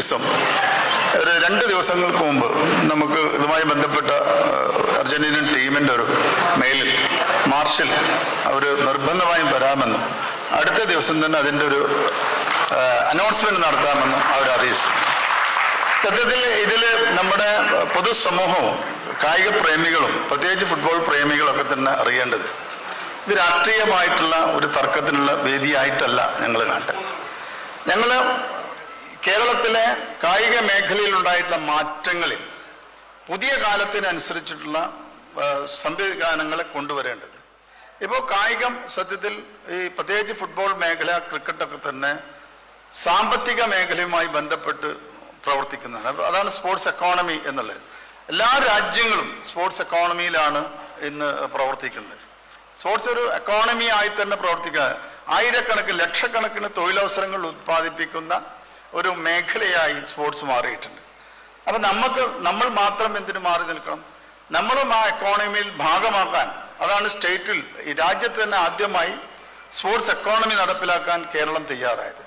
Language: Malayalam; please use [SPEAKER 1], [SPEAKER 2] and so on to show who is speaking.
[SPEAKER 1] ദിവസം. ഒരു രണ്ട് ദിവസങ്ങൾക്ക് മുമ്പ് നമുക്ക് ഇതുമായി ബന്ധപ്പെട്ട അർജന്റീനൻ ടീമിന്റെ ഒരു മെയിലിൽ മാർഷിൽ അവർ നിർബന്ധമായും വരാമെന്നും. അടുത്ത ദിവസം തന്നെ അതിന്റെ ഒരു അനൗൺസ്മെന്റ് നടത്താമെന്നും അവർ അറിയിച്ചു. സത്യത്തിൽ ഇതിൽ നമ്മുടെ പൊതുസമൂഹവും കായിക പ്രേമികളും പ്രത്യേകിച്ച് ഫുട്ബോൾ പ്രേമികളൊക്കെ തന്നെ അറിയേണ്ടത്. ഇത് രാഷ്ട്രീയമായിട്ടുള്ള ഒരു തർക്കത്തിനുള്ള വേദിയായിട്ടല്ല ഞങ്ങൾ കണ്ടത് ഞങ്ങൾ കേരളത്തിലെ കായിക മേഖലയിൽ ഉണ്ടായിട്ടുള്ള മാറ്റങ്ങളിൽ പുതിയ കാലത്തിനനുസരിച്ചിട്ടുള്ള സംവിധാനങ്ങളെ കൊണ്ടുവരേണ്ടത്. ഇപ്പോൾ കായികം സത്യത്തിൽ ഈ പ്രത്യേകിച്ച് ഫുട്ബോൾ മേഖല ക്രിക്കറ്റൊക്കെ തന്നെ സാമ്പത്തിക മേഖലയുമായി ബന്ധപ്പെട്ട് പ്രവർത്തിക്കുന്നതാണ്. അതാണ് സ്പോർട്സ് എക്കോണമി എന്നുള്ളത്. എല്ലാ രാജ്യങ്ങളും സ്പോർട്സ് എക്കോണമിയിലാണ് ഇന്ന് പ്രവർത്തിക്കുന്നത്. സ്പോർട്സ് ഒരു എക്കോണമി ആയി തന്നെ പ്രവർത്തിക്കുക. ആയിരക്കണക്കിന് ലക്ഷക്കണക്കിന് തൊഴിലവസരങ്ങൾ ഉത്പാദിപ്പിക്കുന്ന ഒരു മേഖലയായി സ്പോർട്സ് മാറിയിട്ടുണ്ട്. അപ്പൊ നമുക്ക് നമ്മൾ മാത്രം എന്തിനു മാറി നിൽക്കണം? നമ്മളും ആ എക്കോണമിയിൽ ഭാഗമാക്കാൻ അതാണ് സ്റ്റേറ്റിൽ ഈ രാജ്യത്ത് തന്നെ ആദ്യമായി സ്പോർട്സ് എക്കോണമി നടപ്പിലാക്കാൻ കേരളം തയ്യാറായത്.